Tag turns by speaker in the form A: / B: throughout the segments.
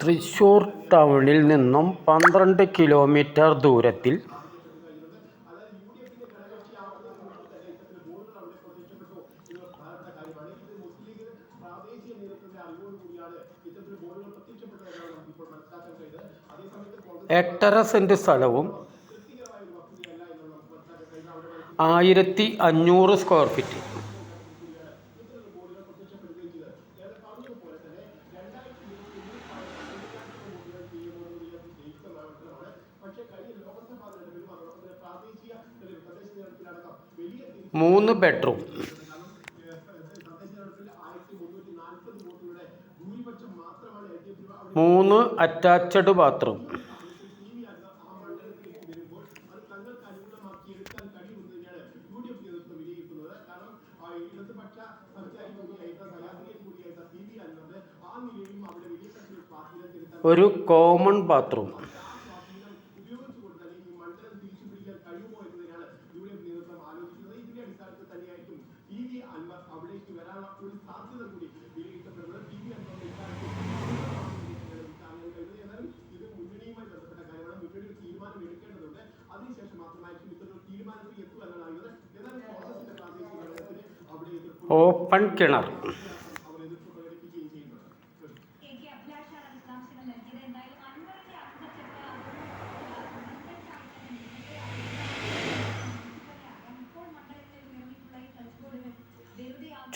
A: തൃശ്ശൂർ ടൗണിൽ നിന്നും പന്ത്രണ്ട് കിലോമീറ്റർ ദൂരത്തിൽ എട്ടര സെന്റ് സ്ഥലവും ആയിരത്തി അഞ്ഞൂറ് സ്ക്വയർ ഫീറ്റ് മൂന്ന് ബെഡ്റൂം മൂന്ന് അറ്റാച്ച്ഡ് ബാത്റൂം ഒരു കോമൺ ബാത്റൂം ഓപ്പൺ കിണർ.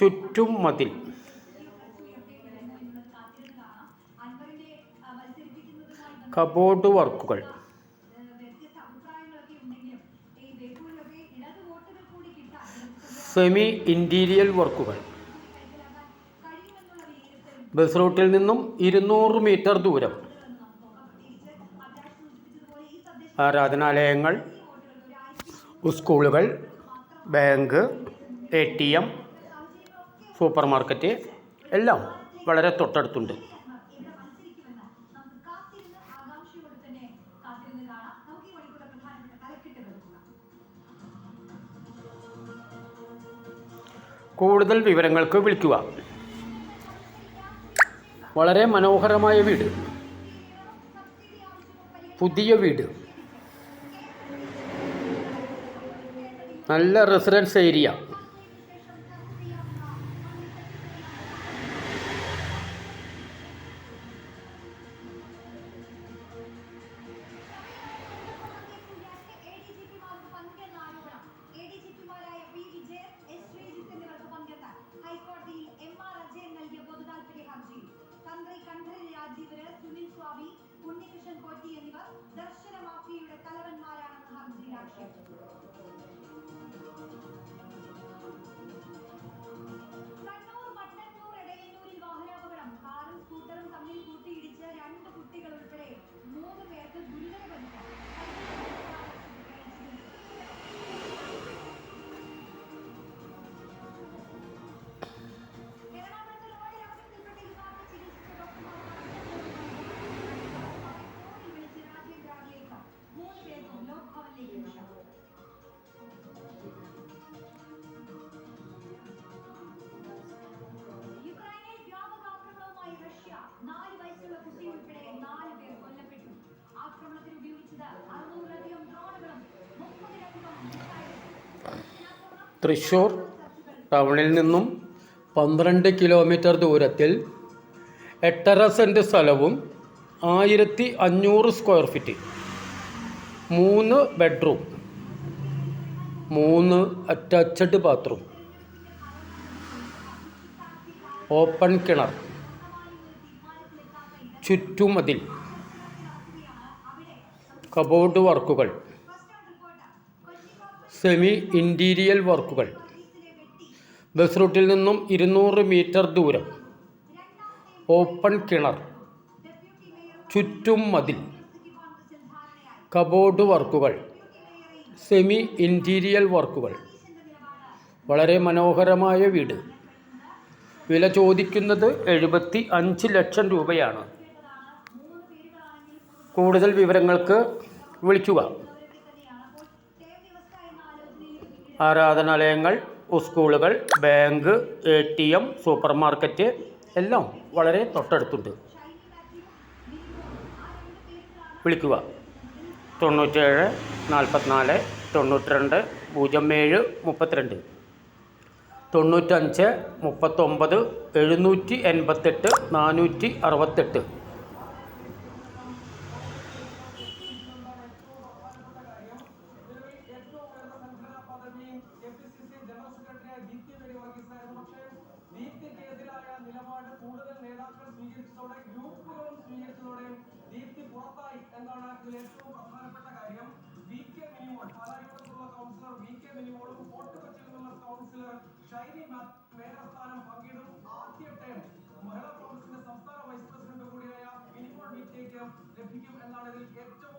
A: ഇടത് മതിൽ. കബോർഡ് വർക്കുകൾ. സെമി ഇന്റീരിയൽ വർക്കുകൾ. ബസ് റൂട്ടിൽ നിന്നും ഇരുന്നൂറ് മീറ്റർ ദൂരം. ആരാധനാലയങ്ങൾ സ്കൂളുകൾ bank A T M supermarket എല്ലാം വളരെ തൊട്ടടുത്തുണ്ട്. കൂടുതൽ വിവരങ്ങൾക്ക് വിളിക്കുക. വളരെ മനോഹരമായ വീട്. പുതിയ വീട്. നല്ല റെസിഡൻസ് ഏരിയ
B: പോറ്റി എന്നിവർ ദർശന മാഫിയയുടെ തലവന്മാരാണെന്ന് ഹർജിയിൽ ആക്ഷേപിച്ചു
A: തൃശ്ശൂർ ടൗണിൽ നിന്നും പന്ത്രണ്ട് കിലോമീറ്റർ ദൂരത്തിൽ എട്ടര സെന്റ് സ്ഥലവും ആയിരത്തി അഞ്ഞൂറ് സ്ക്വയർ ഫീറ്റ് മൂന്ന് ബെഡ്റൂം മൂന്ന് അറ്റാച്ച്ഡ് ബാത്റൂം ഓപ്പൺ കിണർ. ചുറ്റുമതിൽ കബോർഡ് വർക്കുകൾ സെമി ഇന്റീരിയൽ വർക്കുകൾ ബസ് റൂട്ടിൽ നിന്നും ഇരുന്നൂറ് മീറ്റർ ദൂരം. ഓപ്പൺ കിണർ. ചുറ്റും മതിൽ. കബോർഡ് വർക്കുകൾ സെമി ഇന്റീരിയൽ വർക്കുകൾ വളരെ മനോഹരമായ വീട്. വില ചോദിക്കുന്നത് എഴുപത്തി അഞ്ച് ലക്ഷം രൂപയാണ്. കൂടുതൽ വിവരങ്ങൾക്ക് വിളിക്കുക. ആരാധനാലയങ്ങൾ സ്കൂളുകൾ bank A T M supermarket എല്ലാം വളരെ തൊട്ടടുത്തുണ്ട്. വിളിക്കുക. തൊണ്ണൂറ്റേഴ് നാൽപ്പത്തിനാല് തൊണ്ണൂറ്റിരണ്ട് പൂജ്യം ഏഴ് മുപ്പത്തിരണ്ട്. തൊണ്ണൂറ്റഞ്ച് മുപ്പത്തൊമ്പത് എഴുന്നൂറ്റി എൺപത്തെട്ട് നാനൂറ്റി അറുപത്തെട്ട്.
C: പുറത്തായി എന്നാണ് ഇതിൽ ഏറ്റവും പ്രധാനപ്പെട്ട കാര്യം? വി കെ മിനിമോൾ പാലാരിവട്ടത്തുള്ള കൗൺസിലർ വി കെ മിനിമോളും ഫോർട്ട് കൊച്ചിയിൽ കൗൺസിലർ ഷൈനി മേയർ പങ്കിടും. ആദ്യ ടേം മഹിളാ കോൺഗ്രസിന്റെ സംസ്ഥാന വൈസ് പ്രസിഡന്റ് കൂടിയായ മിനിമോൾ വി ലഭിക്കും എന്നാണ് ഇതിൽ ഏറ്റവും